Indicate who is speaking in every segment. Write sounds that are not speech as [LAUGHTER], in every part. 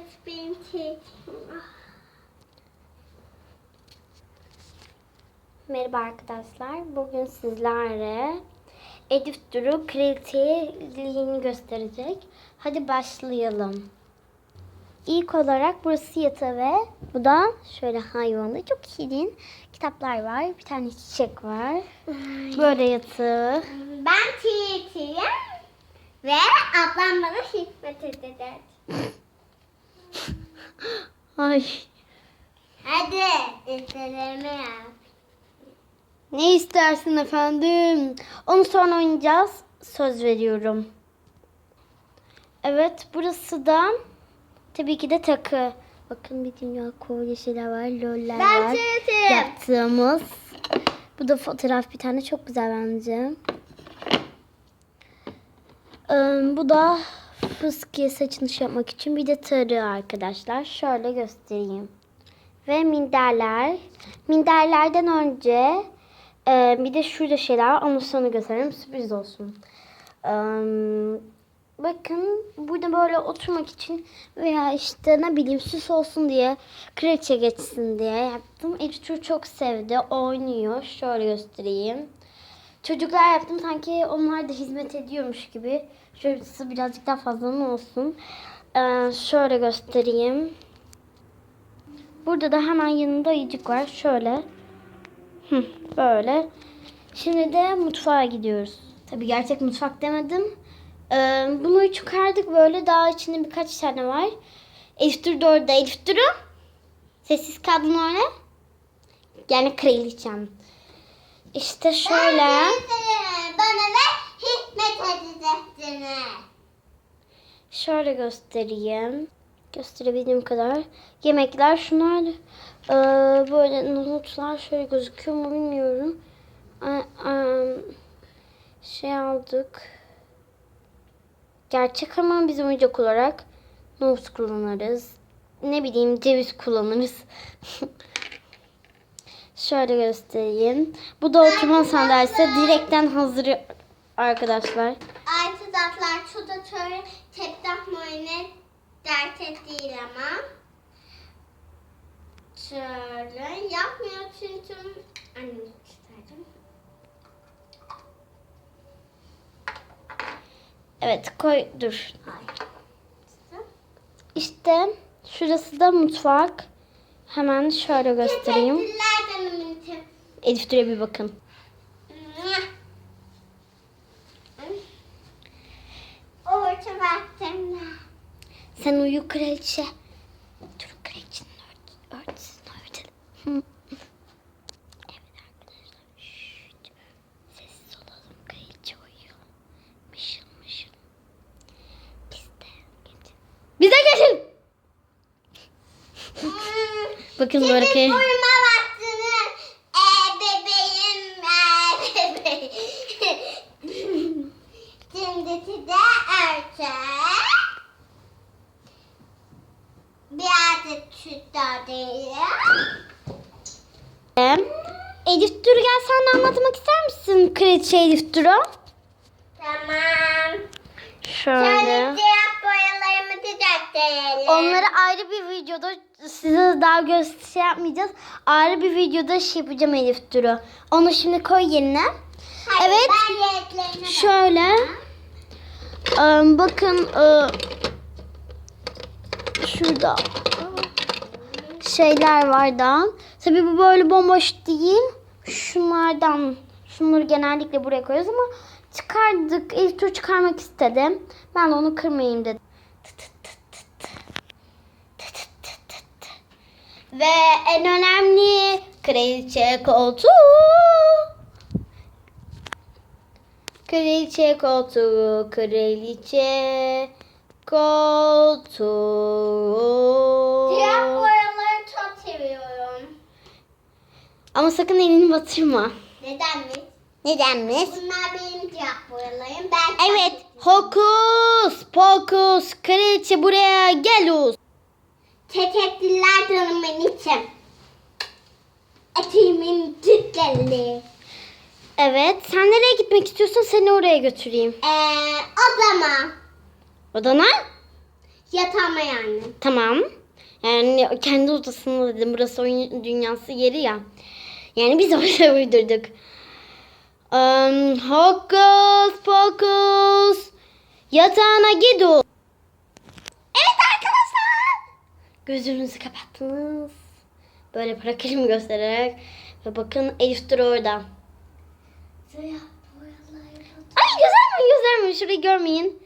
Speaker 1: Evet benim.
Speaker 2: Merhaba arkadaşlar. Bugün sizlerle Edip Duru kraliçeliğini gösterecek. Hadi başlayalım. İlk olarak burası yatağı ve bu da şöyle hayvanlı çok şirin kitaplar var. Bir tane çiçek var. Böyle yatağı.
Speaker 1: Ben teyzeyim. Ve ablam bana hizmet edecek. [LAUGHS]
Speaker 2: Ay.
Speaker 1: Hadi istelerimi yap.
Speaker 2: Ne istersin efendim? Onu sonra oynayacağız. Söz veriyorum. Evet burası da tabii ki de takı. Bakın bir dünya kolye şeyler var. Loller
Speaker 1: Ben
Speaker 2: var.
Speaker 1: teyzeyim.
Speaker 2: Yaptığımız. Bu da fotoğraf bir tane çok güzel bence. Ee, bu da fıskiye saçını şey yapmak için bir de tarı arkadaşlar. Şöyle göstereyim. Ve minderler. Minderlerden önce e, bir de şurada şeyler var. Onu sana göstereyim. Sürpriz olsun. Ee, bakın burada böyle oturmak için veya işte ne bileyim süs olsun diye kraliçe geçsin diye yaptım. Elif çok sevdi. Oynuyor. Şöyle göstereyim. Çocuklar yaptım sanki onlar da hizmet ediyormuş gibi. Şurası birazcık daha fazla mı olsun. Ee, şöyle göstereyim. Burada da hemen yanında ayıcık var. Şöyle. Böyle. Şimdi de mutfağa gidiyoruz. Tabii gerçek mutfak demedim. Ee, bunu çıkardık böyle. Daha içinde birkaç tane var. Elif Dur da orada. Elif Duru. Sessiz kaldın orada. Yani kraliçem. İşte şöyle.
Speaker 1: Bana da hizmet edeceksiniz.
Speaker 2: Şöyle göstereyim. Gösterebildiğim kadar. Yemekler şunlar e, böyle notlar şöyle gözüküyor mu bilmiyorum. A- a- şey aldık. Gerçek ama biz oyuncak olarak nohut kullanırız. Ne bileyim ceviz kullanırız. [LAUGHS] şöyle göstereyim. Bu da oturma sandalyesi. Direkten hazır arkadaşlar.
Speaker 1: Arkadaşlar şu da şöyle teptak muayene dert değil ama. Şöyle yapmıyor çünkü annem isterdim.
Speaker 2: Evet koy dur. İşte şurası da mutfak. Hemen şöyle göstereyim.
Speaker 1: İçin.
Speaker 2: Elif Dure bir bakın. Sen uyu kraliçe. Dur kraliçenin ört, örtüsünü örtelim. Hı. evet arkadaşlar. Şşt. Sessiz olalım. Kraliçe uyuyor. Mışıl mışıl. Biz de geçin. Bize geçin. Bakın böyle kay-
Speaker 1: uyuma vaktini e, bebeğim e, bebeğim. Şimdi size örtü. Birazcık süt değil.
Speaker 2: Elif Duru gel sen de anlatmak ister misin kraliçe Elif Duru?
Speaker 1: Tamam.
Speaker 2: Şöyle.
Speaker 1: Şöyle siyah boyalarımı düzeltelim.
Speaker 2: Onları ayrı bir videoda size daha göster şey yapmayacağız. Ayrı bir videoda şey yapacağım Elif Duru. Onu şimdi koy yerine.
Speaker 1: Hayır,
Speaker 2: evet. Şöyle. Ee, bakın ee, şurada şeyler var da. Tabii bu böyle bomboş değil. Şunlardan şunları genellikle buraya koyuyoruz ama çıkardık. Elif Tur çıkarmak istedim. Ben de onu kırmayayım dedim. Ve en önemli kraliçe koltuğu. Kraliçe koltuğu, kraliçe koltuğu.
Speaker 1: Siyah boyaları çok seviyorum.
Speaker 2: Ama sakın elini batırma.
Speaker 1: Nedenmiş?
Speaker 2: Nedenmiş?
Speaker 1: Bunlar benim siyah boyalarım. Ben
Speaker 2: Evet. Hokus pokus. Kraliçe buraya gel Uz.
Speaker 1: Teşekkürler canım benim için. Etimin tütleri.
Speaker 2: Evet. Sen nereye gitmek istiyorsan seni oraya götüreyim.
Speaker 1: Ee, odama.
Speaker 2: Odana?
Speaker 1: Yatağıma yani.
Speaker 2: Tamam. Yani kendi odasında dedim. Burası oyun dünyası yeri ya. Yani biz [LAUGHS] orada uydurduk. Um, hokus pokus. Yatağına gidin. Evet arkadaşlar. Gözünüzü kapattınız. Böyle bırakayım göstererek. Ve bakın Elif dur orada. Ay göstermeyin göstermeyin. Şurayı görmeyin.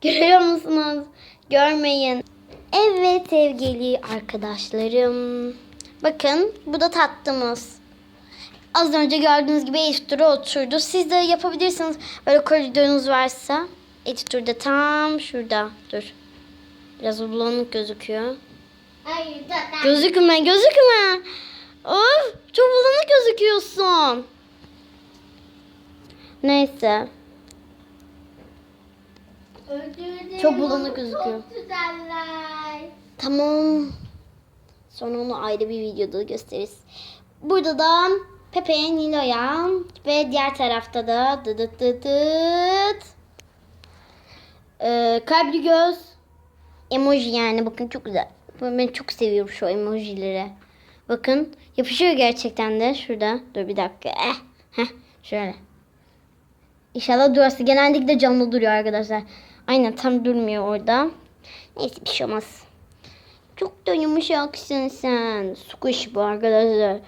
Speaker 2: Görüyor musunuz? Görmeyin. Evet sevgili arkadaşlarım. Bakın bu da tatlımız. Az önce gördüğünüz gibi Duru oturdu. Siz de yapabilirsiniz. Böyle koridorunuz varsa. Duru da tam şurada. Dur. Biraz bulanık gözüküyor.
Speaker 1: Hayır.
Speaker 2: Gözükme gözükme. Of çok bulanık gözüküyorsun. Neyse.
Speaker 1: Öldürdüm.
Speaker 2: Çok bulanık gözüküyor.
Speaker 1: Çok güzeller.
Speaker 2: Tamam. Sonra onu ayrı bir videoda gösteririz. Burada da Pepe'ye, Nilo'ya ve diğer tarafta da dıt dıt dıt dıt. Ee, kalpli göz. Emoji yani bakın çok güzel. Ben çok seviyorum şu emojileri. Bakın yapışıyor gerçekten de şurada. Dur bir dakika. Eh. Heh, şöyle. İnşallah durası genellikle canlı duruyor arkadaşlar. Aynen tam durmuyor orada. Neyse bir şey olmaz. Çok da yumuşaksın sen. Squish bu arkadaşlar.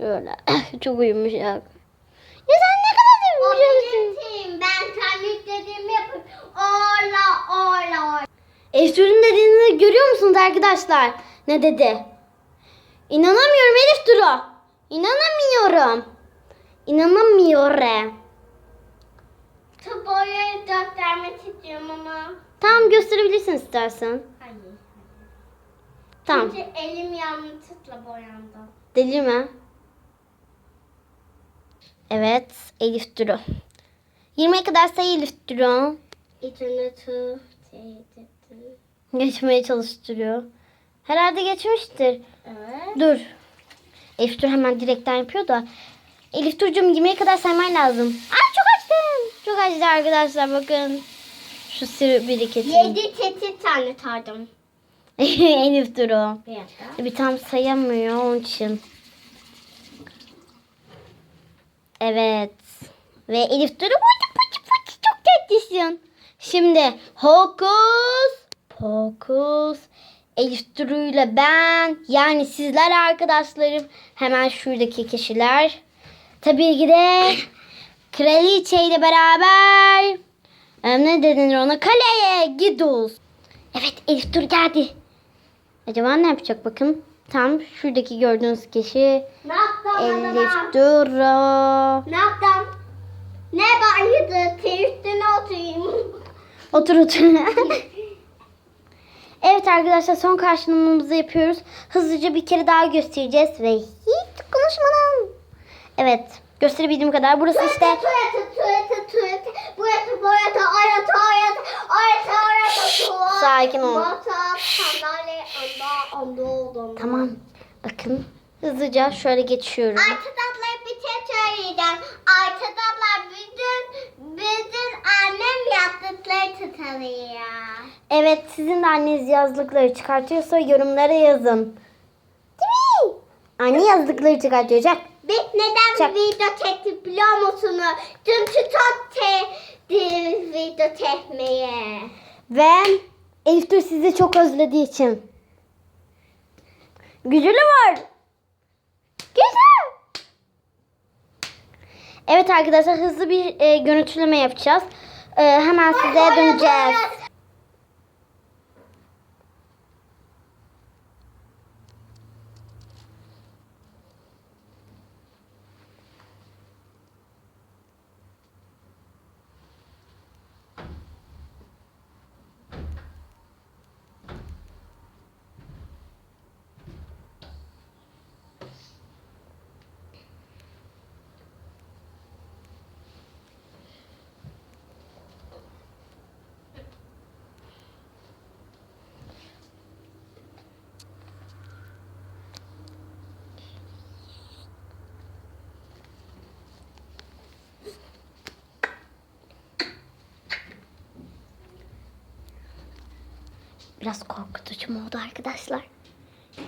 Speaker 2: Böyle [LAUGHS] çok yumuşak. Ya sen ne kadar
Speaker 1: O benim team. Ben kendi istediğimi yapıp orla orla orla.
Speaker 2: Eftur'un dediğini görüyor musunuz arkadaşlar? Ne dedi? İnanamıyorum Elif Duru. İnanamıyorum. İnanamıyorum.
Speaker 1: Şu boyayı göstermek istiyorum ama.
Speaker 2: Tamam gösterebilirsin istersen.
Speaker 1: Hayır.
Speaker 2: Tamam.
Speaker 1: Çünkü elim yanlışlıkla boyandı.
Speaker 2: Deli mi? Evet Elif Duru. 20'ye kadar say Elif Duru.
Speaker 1: Şey,
Speaker 2: Geçmeye çalıştırıyor. Herhalde geçmiştir.
Speaker 1: Evet.
Speaker 2: Dur. Elif Dur hemen direkten yapıyor da. Elif Dur'cum yemeğe kadar sayman lazım. Ay çok açtım. Çok açtı arkadaşlar bakın. Şu sürü biriketi.
Speaker 1: Yedi tetik tane tardım. [LAUGHS]
Speaker 2: Elif Dur o.
Speaker 1: Bir dakika.
Speaker 2: Bir tam sayamıyor onun için. Evet. Ve Elif Dur'u çok tatlısın. Şimdi hokus pokus. Elif Duru ile ben yani sizler arkadaşlarım hemen şuradaki kişiler. Tabii ki de kraliçe ile beraber ne denir ona kaleye gidiyoruz. Evet Elif Dur geldi. Acaba ne yapacak bakın. Tam şuradaki gördüğünüz kişi
Speaker 1: Ne
Speaker 2: Elif? Duru.
Speaker 1: Ne yaptın? Ne bayıldı? Üstüne oturayım.
Speaker 2: Otur otur. [LAUGHS] evet arkadaşlar son karşılamamızı yapıyoruz. Hızlıca bir kere daha göstereceğiz ve hiç konuşmadan. Evet gösterebildiğim kadar. Burası işte
Speaker 1: Tuvalete, tuvalete, tuvalete. Burası, burası, orası, orası, orası, orası, tuvalet.
Speaker 2: Sakin ol.
Speaker 1: Masa, sandalye, anda, anda oldum.
Speaker 2: tamam. Bakın hızlıca şöyle geçiyorum.
Speaker 1: Arkadaşlar bir şey söyleyeceğim. Arkadaşlar bizim, bizim annem yaptıkları tutalıyor.
Speaker 2: Evet sizin de anneniz yazdıkları çıkartıyorsa yorumlara yazın. Değil mi? Anne yazdıkları çıkartıyor. Çak.
Speaker 1: Biz neden
Speaker 2: Çak.
Speaker 1: video çektik biliyor musunuz? Çünkü çok video çekmeye.
Speaker 2: Ve Elif Dur sizi çok özlediği için. Gücülü var. Güzel. Evet arkadaşlar hızlı bir e, görüntüleme yapacağız. E, hemen size döneceğiz. Biraz korkutucu mu oldu arkadaşlar?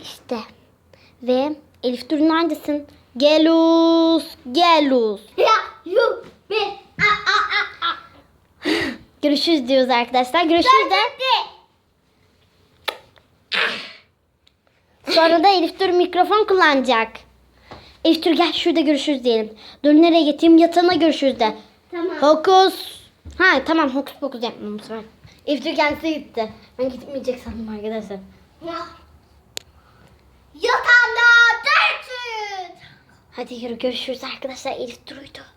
Speaker 2: İşte. Ve Elif dur neredesin? Gelus. Gelus.
Speaker 1: Ya yu be a a a a. [LAUGHS]
Speaker 2: Görüşürüz diyoruz arkadaşlar. Görüşürüz de. Sonra da Elif Dur mikrofon kullanacak. Elif Dur gel şurada görüşürüz diyelim. Dur nereye getireyim yatağına görüşürüz de.
Speaker 1: Tamam.
Speaker 2: Hokus. Ha tamam hokus pokus yapmam bu Dur kendisi gitti. Ben gitmeyecek sandım arkadaşlar.
Speaker 1: Yatağında dört.
Speaker 2: Hadi yürü görüşürüz arkadaşlar. Elif Dur'uydu.